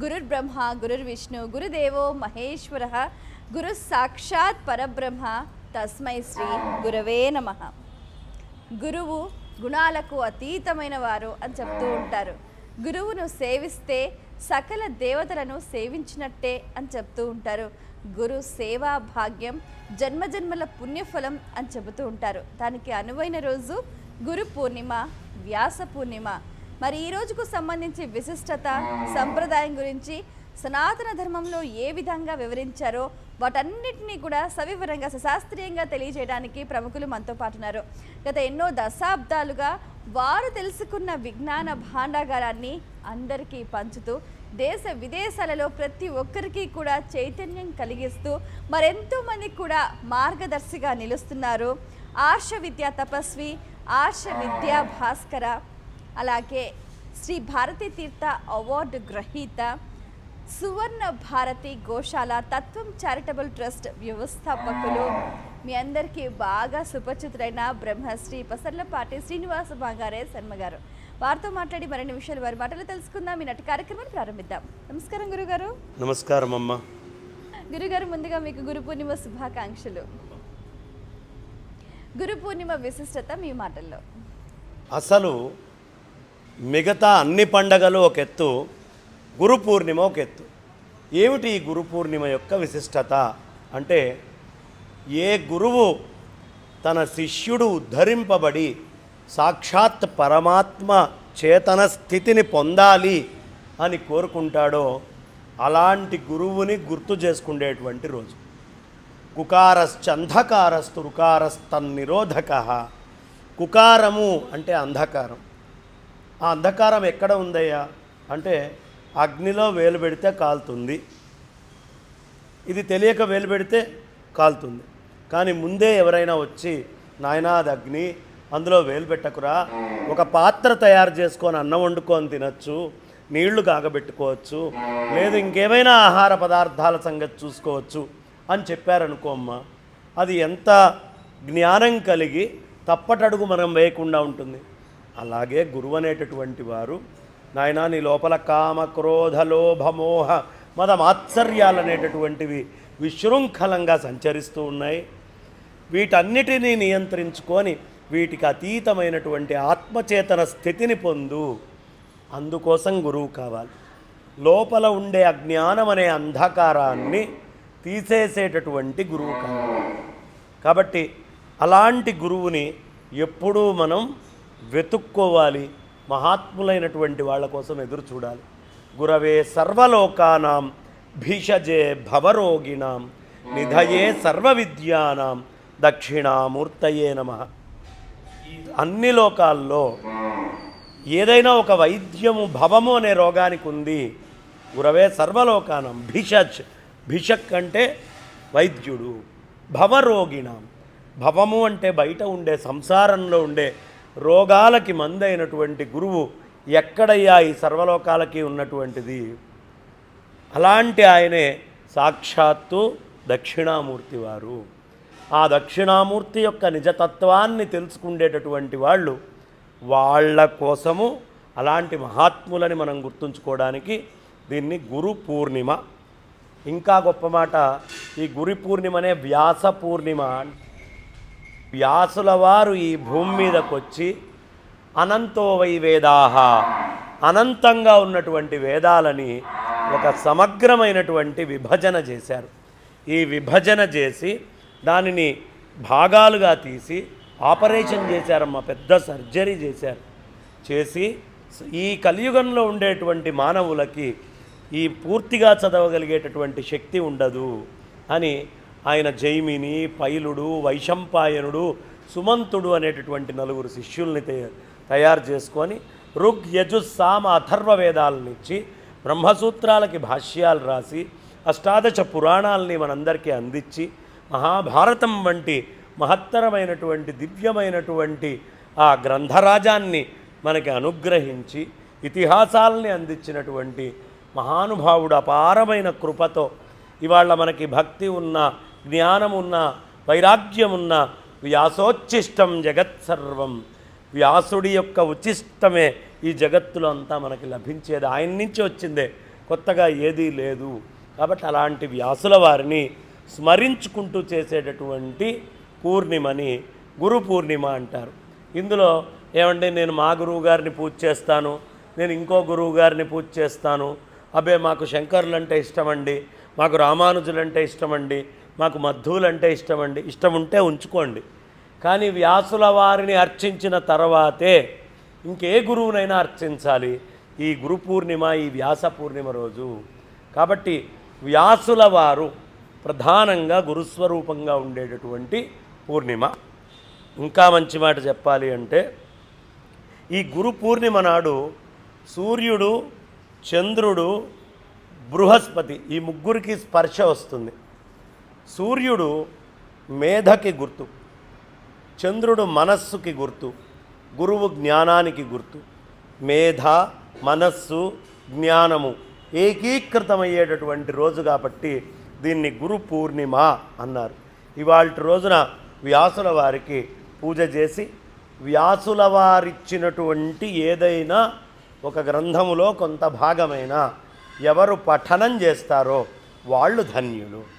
గురుర్ బ్రహ్మ గురుర్ విష్ణు గురుదేవో మహేశ్వర గురు సాక్షాత్ పరబ్రహ్మ తస్మై శ్రీ గురవే నమ. గురువు గుణాలకు అతీతమైన వారు అని చెప్తూ ఉంటారు. గురువును సేవిస్తే సకల దేవతలను సేవించినట్టే అని చెప్తూ ఉంటారు. గురు సేవా భాగ్యం జన్మజన్మల పుణ్యఫలం అని చెబుతూ ఉంటారు. దానికి అనువైన రోజు గురు పూర్ణిమ వ్యాస పూర్ణిమ మరి ఈ రోజుకు సంబంధించి విశిష్టత సంప్రదాయం గురించి సనాతన ధర్మంలో ఏ విధంగా వివరించారో వాటన్నిటినీ కూడా సవివరంగా సశాస్త్రీయంగా తెలియజేయడానికి ప్రముఖులు మనతో పాటు ఉన్నారు. గత ఎన్నో దశాబ్దాలుగా వారు తెలుసుకున్న విజ్ఞాన భాండాగారాన్ని అందరికీ పంచుతూ దేశ విదేశాలలో ప్రతి ఒక్కరికి కూడా చైతన్యం కలిగిస్తూ మరెంతో మంది కూడా మార్గదర్శిగా నిలుస్తున్నారు. ఆర్ష విద్యా తపస్వి ఆర్ష విద్యా భాస్కర అలాగే శ్రీ భారతీ తీర్థ అవార్డు గ్రహీత సువర్ణ భారతి గోశాల తత్వం చారిటబుల్ ట్రస్ట్ వ్యవస్థాపకులు. మీ అందరికీ బాగా సుపరిచితులైన బ్రహ్మశ్రీ పసర్లపాటి శ్రీనివాస బాగారే శర్మ గారు. వారితో మాట్లాడి మరిన్ని విషయాలు వారి మాటలు తెలుసుకుందాం. ఈ నటి కార్యక్రమాన్ని ప్రారంభిద్దాం. నమస్కారం గురుగారు. నమస్కారం అమ్మ. గురుగారు ముందుగా మీకు గురు పూర్ణిమ శుభాకాంక్షలు. గురు పూర్ణిమ విశిష్టత మీ మాటల్లో. అసలు మిగతా అన్ని పండగలు ఒక ఎత్తు గురు పూర్ణిమ ఒక ఎత్తు. ఏమిటి ఈ గురు పూర్ణిమ యొక్క విశిష్టత? అంటే ఏ గురువు తన శిష్యుడు ఉద్ధరింపబడి సాక్షాత్ పరమాత్మ చేతన స్థితిని పొందాలి అని కోరుకుంటాడో అలాంటి గురువుని గుర్తు చేసుకునేటువంటి రోజు. కుకారశ్చంధకారస్తు రుకారస్తన్నిరోధక కుకారము అంటే అంధకారం. ఆ అంధకారం ఎక్కడ ఉందయ్యా? అంటే అగ్నిలో వేలు పెడితే కాలుతుంది. ఇది తెలియక వేలు పెడితే కాలుతుంది. కానీ ముందే ఎవరైనా వచ్చి నాయనా అది అగ్ని అందులో వేలు పెట్టకురా. ఒక పాత్ర తయారు చేసుకొని అన్నం వండుకొని తినచ్చు నీళ్ళు కాగబెట్టుకోవచ్చు లేదు ఇంకేమైనా ఆహార పదార్థాల సంగతి చూసుకోవచ్చు అని చెప్పారనుకో అమ్మా. అది ఎంత జ్ఞానం కలిగి తప్పటడుగు మనం వేయకుండా ఉంటుంది. అలాగే గురువు అనేటటువంటి వారు నాయనా నీ లోపల కామ క్రోధ లోభమోహ మద మాత్సర్యాలు అనేటటువంటివి విశృంఖలంగా సంచరిస్తూ ఉన్నాయి. వీటన్నిటినీ నియంత్రించుకొని వీటికి అతీతమైనటువంటి ఆత్మచేతన స్థితిని పొందు. అందుకోసం గురువు కావాలి. లోపల ఉండే అజ్ఞానం అనే అంధకారాన్ని తీసేసేటటువంటి గురువు కావాలి. కాబట్టి అలాంటి గురువుని ఎప్పుడూ మనం వెతుక్కోవాలి. మహాత్ములైనటువంటి వాళ్ళ కోసం ఎదురు చూడాలి. గురవే సర్వలోకానాం భీషజే భవరోగిణాం నిధయే సర్వ విద్యానాం దక్షిణామూర్తయే నమ. అన్ని లోకాల్లో ఏదైనా ఒక వైద్యము భవము అనే రోగానికి ఉంది. గురవే సర్వలోకానం భిషజ్ భిషక్ అంటే వైద్యుడు భవరోగిణం. భవము అంటే బయట ఉండే సంసారంలో ఉండే రోగాలకి మందైనటువంటి గురువు ఎక్కడయ్యా ఈ సర్వలోకాలకి ఉన్నటువంటిది? అలాంటి ఆయనే సాక్షాత్తు దక్షిణామూర్తి వారు. ఆ దక్షిణామూర్తి యొక్క నిజతత్వాన్ని తెలుసుకుండేటటువంటి వాళ్ళు వాళ్ళ కోసము అలాంటి మహాత్ములని మనం గుర్తుంచుకోవడానికి దీన్ని గురు పూర్ణిమ. ఇంకా గొప్ప మాట ఈ గురి పూర్ణిమనే వ్యాస పూర్ణిమ వ్యాసుల వారు ఈ భూమి మీదకొచ్చి అనంతో వై వేదాహ అనంతంగా ఉన్నటువంటి వేదాలని ఒక సమగ్రమైనటువంటి విభజన చేశారు. ఈ విభజన చేసి దానిని భాగాలుగా తీసి ఆపరేషన్ చేశారమ్మా పెద్ద సర్జరీ చేశారు. చేసి ఈ కలియుగంలో ఉండేటువంటి మానవులకి ఈ పూర్తిగా చదవగలిగేటటువంటి శక్తి ఉండదు అని ఆయన జైమిని పైలుడు వైశంపాయనుడు సుమంతుడు అనేటటువంటి నలుగురు శిష్యుల్ని తయారు చేసుకొని ఋగ్ యజు సామ అథర్వ వేదాలనిచ్చి బ్రహ్మసూత్రాలకి భాష్యాలు రాసి అష్టాదశ పురాణాలని మనందరికీ అందించి మహాభారతం వంటి మహత్తరమైనటువంటి దివ్యమైనటువంటి ఆ గ్రంథరాజాన్ని మనకి అనుగ్రహించి ఇతిహాసాలని అందించినటువంటి మహానుభావుడు అపారమైన కృపతో ఇవాళ మనకి భక్తి ఉన్న జ్ఞానం ఉన్న వైరాగ్యం ఉన్న వ్యాసోచ్ఛిష్టం జగత్సర్వం వ్యాసుడి యొక్క ఉచిష్టమే ఈ జగత్తులో అంతా మనకి లభించేది. ఆయన నుంచి వచ్చిందే. కొత్తగా ఏదీ లేదు. కాబట్టి అలాంటి వ్యాసుల వారిని స్మరించుకుంటూ చేసేటటువంటి పూర్ణిమని గురు పూర్ణిమ అంటారు. ఇందులో ఏమంటే నేను మా గురువు గారిని పూజ చేస్తాను నేను ఇంకో గురువు గారిని పూజ చేస్తాను. అబ్బే మాకు శంకరులు అంటే ఇష్టమండి మాకు రామానుజులంటే ఇష్టమండి మాకు మధ్వులు అంటే ఇష్టమండి. ఇష్టం ఉంటే ఉంచుకోండి. కానీ వ్యాసుల వారిని అర్చించిన తర్వాతే ఇంకే గురువునైనా అర్చించాలి. ఈ గురు పూర్ణిమ ఈ వ్యాస పూర్ణిమ రోజు. కాబట్టి వ్యాసుల వారు ప్రధానంగా గురుస్వరూపంగా ఉండేటటువంటి పూర్ణిమ. ఇంకా మంచి మాట చెప్పాలి అంటే ఈ గురు పూర్ణిమ నాడు సూర్యుడు చంద్రుడు బృహస్పతి ఈ ముగ్గురికి స్పర్శ వస్తుంది. సూర్యుడు మేధకి గుర్తు చంద్రుడు మనస్సుకి గుర్తు గురువు జ్ఞానానికి గుర్తు. మేధ మనస్సు జ్ఞానము ఏకీకృతమయ్యేటటువంటి రోజు కాబట్టి దీన్ని గురు పూర్ణిమ అన్నారు. ఇవాళ రోజున వ్యాసుల వారికి పూజ చేసి వ్యాసుల వారిచ్చినటువంటి ఏదైనా ఒక గ్రంథములో కొంత భాగమైన ఎవరు పఠనం చేస్తారో వాళ్ళు ధన్యులు.